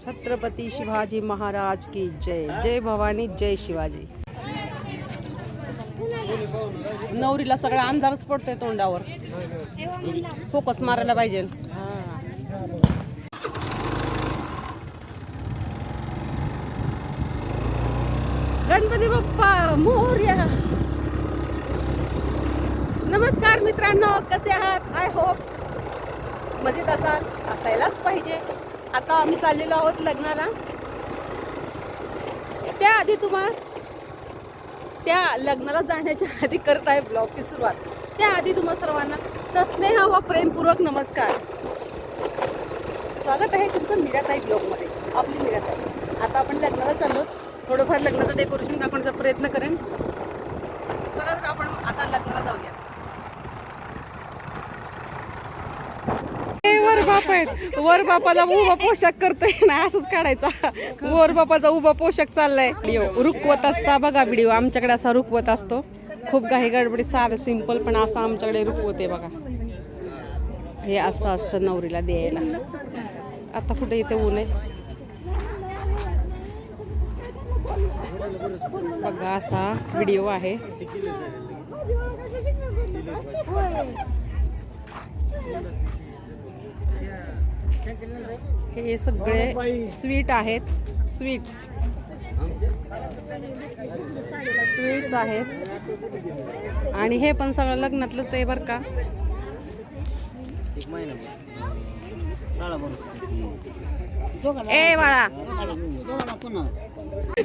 छत्रपती शिवाजी महाराज की जय. जय भवानी जय शिवाजी. नवरीला सगळा अंधारच पडतोय तोंडावर. फोकस मारायला पाहिजे. गणपती बाप्पा मोरया नमस्कार मित्रांनो कसे आहात? आय होप म्हणजे मजेत असाल असायलाच पाहिजे. आता आम्ही चाललेलो आहोत लग्नाला. त्याआधी तुम्हा त्या लग्नाला जाण्याच्या आधी करत आहे ब्लॉगची सुरुवात. त्याआधी तुम्हा सर्वांना सस्नेह व प्रेमपूर्वक नमस्कार. स्वागत आहे तुमचं मिराताई ब्लॉगमध्ये. आपली मिराताई. आता आपण लग्नाला चाललो. थोडंफार लग्नाचं डेकोरेशन दाखवण्याचा प्रयत्न करेन. चला तर आपण आता लग्नाला जाऊया हे वर बाप आहेत. वर बापाला उभा पोशाख करतोय ना असंच काढायचा. वर बापाचा उभा पोशाख चाललाय. रुखवताचा बघा व्हिडिओ आमच्याकडे असा रुखवत असतो. खूप काही गडबडीत साधं सिंपल पण असं आमच्याकडे रुकवत आहे बघा. हे असं असतं नवरीला द्यायला. आता कुठे इथे ऊन आहे? बघा असा व्हिडिओ आहे. हे सगळे स्वीट आहेत. स्वीट्स. स्वीट्स आहेत. आणि हे पण सगळं लग्नातलंच आहे बरं का. ए बाळा.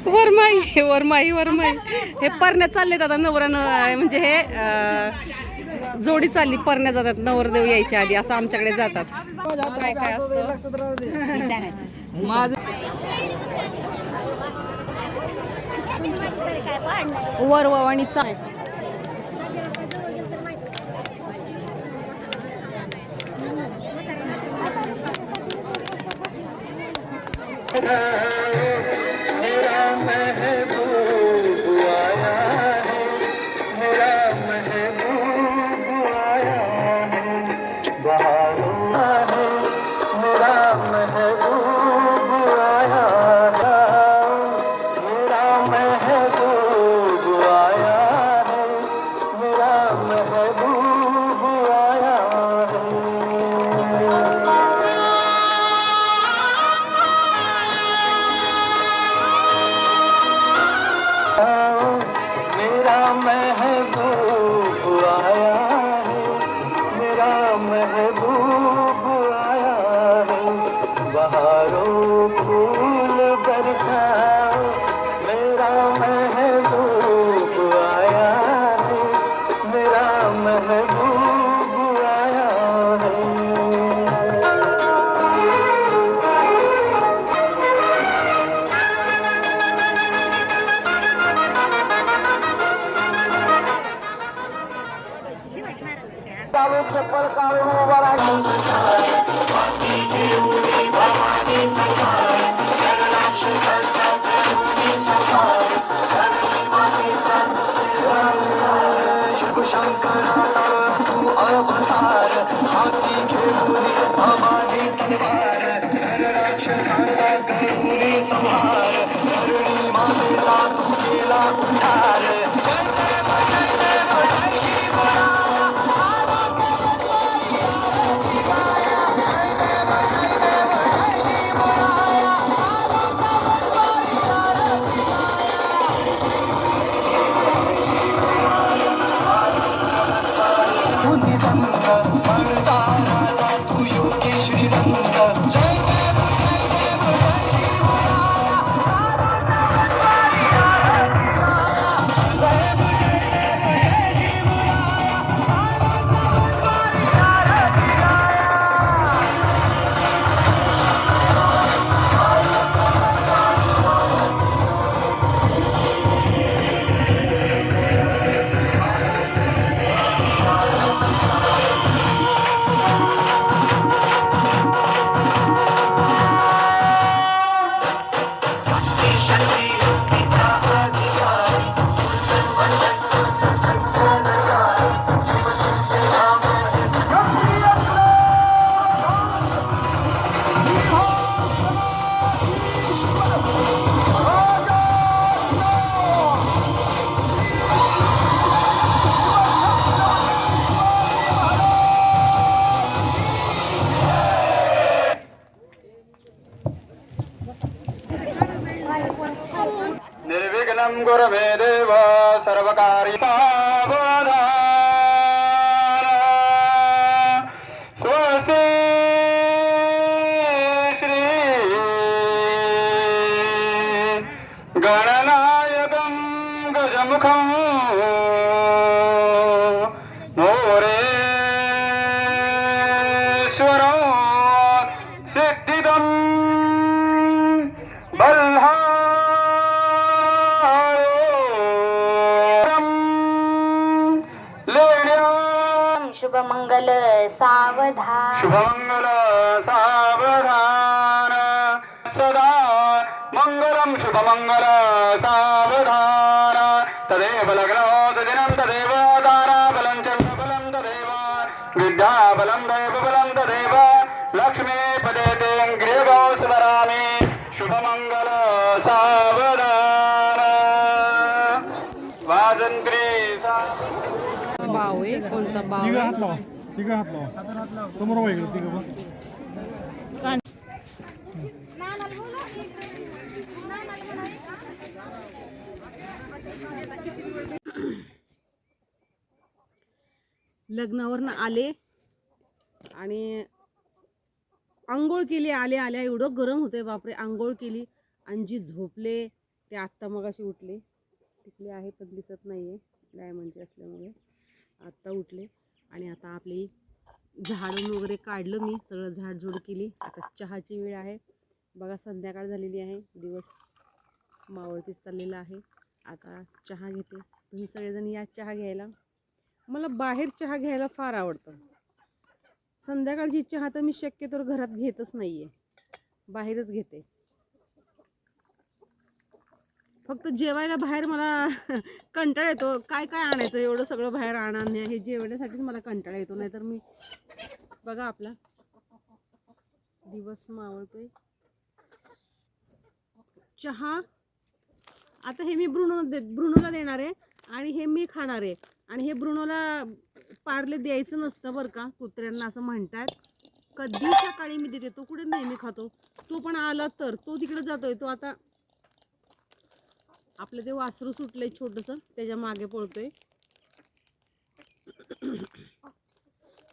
वरमाई वरमाई वरमाई. हे परण्यात चालले आता नवऱ्यानं म्हणजे हे जोडी चालली परण्या जातात नवरदेव यायच्या आधी असं आमच्याकडे जातात. काय काय असतं? वर ववाणीचा मेरा तुझी संग मर्दानाला तू योगेश्वरी रंग Baba. सावधान। शुभमङ्गल सावधान। सदा मङ्गलं शुभमङ्गल सावधान। तदेव लग्नो दिनं तदेव ताराबलं चन्द्रबलं तदेव। विद्याबलं दैवबलं तदेव। लक्ष्मीपदे ते गृहगौ स्मरामि शुभमङ्गल सावधान। वाजन्त्री कोणचा तिकडे हात लावा? समोर वळ इकडं बघ. लग्नावरनं आले आणि आंघोळ केली आले आल्या एवढं गरम होतंय बापरे आंघोळ केली आणि जी झोपले ते आत्ता मगाशी उठले. तिथले आहे पण दिसत नाही आहे डायमंडचे असल्यामुळे आत्ता उठले. आणि आता आपली झाडून वगैरे काढलं मी सगळं झाडझूड केली. आता चहाची वेळ आहे. बघा संध्याकाळ झालेली आहे. दिवस मावळतीच चाललेला आहे. आता चहा घेते. तुम्ही सगळेजण या चहा घ्यायला. मला बाहेर चहा घ्यायला फार आवडतं. संध्याकाळची चहा तर मी शक्यतो घरात घेतच नाही आहे बाहेरच घेते. फक्त जेवायला बाहेर मला कंटाळा येतो. काय काय आणायचं? एवढं सगळं बाहेर आणणे हे जेवण्यासाठीच मला कंटाळा येतो. नाहीतर मी बघा आपला. दिवस मावळतोय. चहा. आता हे मी ब्रुनो दे ब्रुनोला देणार आहे आणि हे मी खाणार आहे. आणि हे ब्रुनोला पार्ले द्यायचं नसतं बरं का कुत्र्यांना असं म्हणतात. कधी सकाळी मी देते. तो कुठे नेहमी खातो? तो पण आला तर. तो तिकडे जातोय. तो आता आपलं ते वासरू सुटलंय छोटंसं त्याच्यामागे पळतोय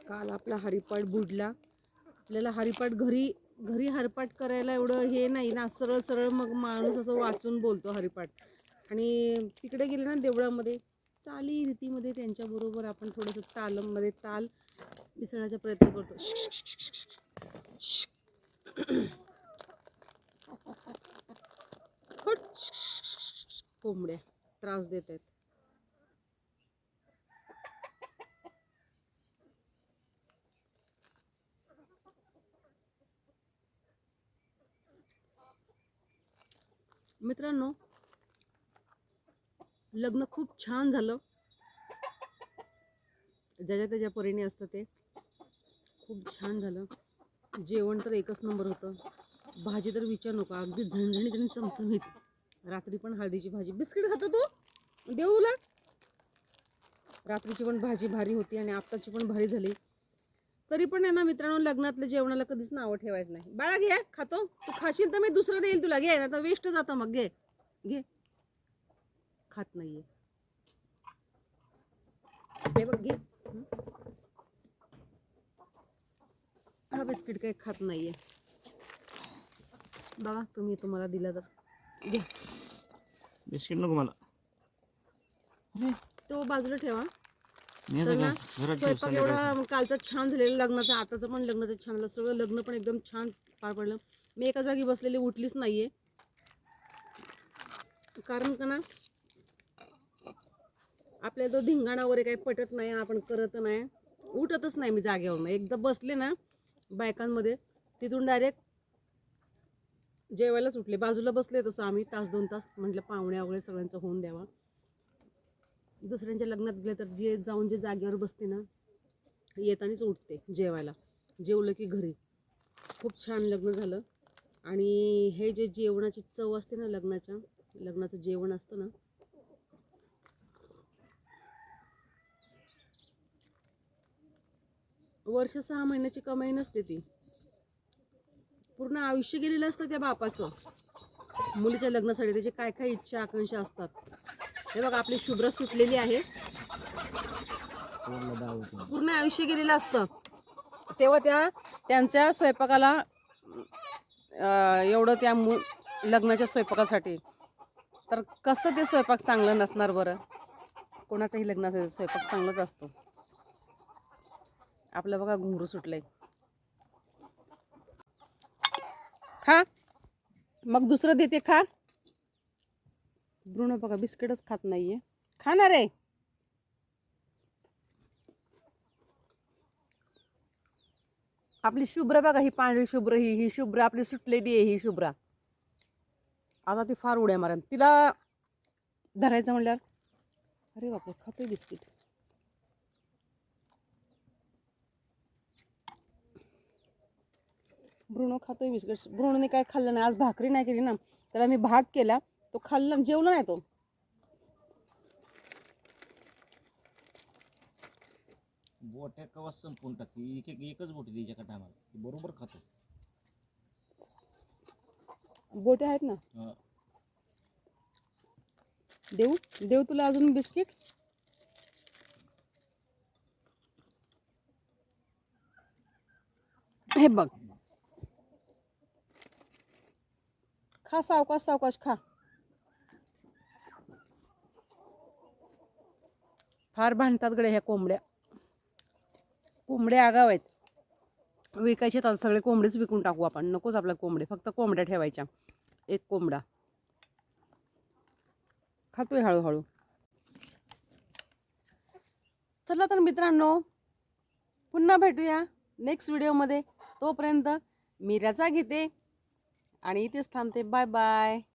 काल आपला हरिपाठ बुडला. आपल्याला हरिपाठ घरी घरी हरिपाठ करायला एवढं हे नाही ना सरळ सरळ मग माणूस असं वाचून बोलतो हरिपाठ. आणि तिकडे गेले ना देवळामध्ये चाली रीतीमध्ये त्यांच्याबरोबर आपण थोडंसं तालममध्ये ताल मिसळण्याचा प्रयत्न करतो. हट. कोंबड्या त्रास देत आहेत. मित्रांनो लग्न खूप छान झालं. ज्याच्या त्याच्या परीने असतं ते. खूप छान झालं. जेवण तर एकच नंबर होतं. भाजी तर विचार नको. अगदी झणझणीत आणि चमचमीत. रात्री पण हळदीची भाजी. बिस्किट खातो तू? देऊ तुला रात्रीची पण भाजी भारी होती आणि आत्ताची पण भारी झाली. तरी पण यांना ना मित्रांनो लग्नातल्या जेवणाला कधीच नावं ठेवायचं नाही. बाळा घे खातो. तू खाशील तर मी दुसरं देईल तुला. घे आता वेस्ट जातं मग. घे. घे. खात नाहीये. हे बघ घे. हा बिस्किट काही खात नाहीये. बघा तुम्ही तुम्हाला दिला तर. घे. बिस्किट नको मला. तो बाजूला ठेवा. तर आता ना काय घरात ठेव स्वयंपाक संध्याकाळी. एवढा कालचा छान झालेलं लग्नाचं आताचं पण लग्नाचं छान झालं सगळं लग्न पण एकदम छान पार पडलं. मी एका जागी बसलेली उठलीच नाहीये. कारण का ना आपल्या तो धिंगाणा वगैरे काही पटत नाही आपण करत नाही. उठतच नाही मी जागेवरून. एकदा बसले ना बायकांमध्ये तिथून डायरेक्ट जेवायलाच उठले. बाजूला बसले तसं आम्ही तास दोन तास म्हटलं पाहुण्या वगैरे सगळ्यांचं होऊन द्यावा. दुसऱ्यांच्या लग्नात गेले तर जे जाऊन जे जागेवर बसते ना येतानीच उठते जेवायला. जेवलं की घरी. खूप छान लग्न झालं. आणि हे जे जेवणाची चव असते ना लग्नाच्या लग्नाचं जेवण असतं ना वर्ष सहा महिन्याची कमाई नसते ती. पूर्ण आयुष्य गेलेलं असतं त्या बापाचं. मुलीच्या लग्नासाठी त्याची काय काय इच्छा आकांक्षा असतात. हे बघा आपली शुभ्र सुटलेली आहे. पूर्ण आयुष्य गेलेलं असतं. तेव्हा त्या त्यांच्या स्वयंपाकाला एवढं त्या मु लग्नाच्या स्वयंपाकासाठी. तर कसं ते स्वयंपाक चांगलं नसणार बरं? कोणाचाही लग्नाचा स्वयंपाक चांगलाच असतो. आपलं बघा घुंगरू सुटलंय. खा. मग दुसरं देते खा. ब्रुणो बघा बिस्किटच खात नाहीये. खाणार आहे. आपली शुभ्र बघा ही पांढरी शुभ्र ही ही शुभ्र आपली सुटलेली आहे ही शुभ्रा. आता ती फार उड्या मारेन. तिला धरायचं म्हणल्यावर अरे बापरे खातोय बिस्किट. ब्रुणो खातोय बिस्किट ब्रुणोने काय खाल्लं नाही. आज भाकरी नाही केली ना. त्याला मी भात केला. तो खाल्ला जेवला नाही तो. बोट्या कवा संपून टाकते. एक एक एकच बोटी द्यायच्या का टायमाला बरोबर खातो. गोटे आहेत ना. देऊ? देऊ तुला अजून बिस्किट? हे बघ. खा सावकाश सावकाश खा. फार भांडतात गडे ह्या कोंबड्या. कोंबड्या आगाव आहेत. विकायचे तर सगळे कोंबडेच विकून टाकू आपण. नकोच आपल्या कोंबडे फक्त कोंबड्या ठेवायच्या. एक कोंबडा. खातोय हळूहळू. चला तर मित्रांनो पुन्हा भेटूया नेक्स्ट व्हिडिओमध्ये तोपर्यंत मी रजा घेते. आणि इथेच थांबते बाय बाय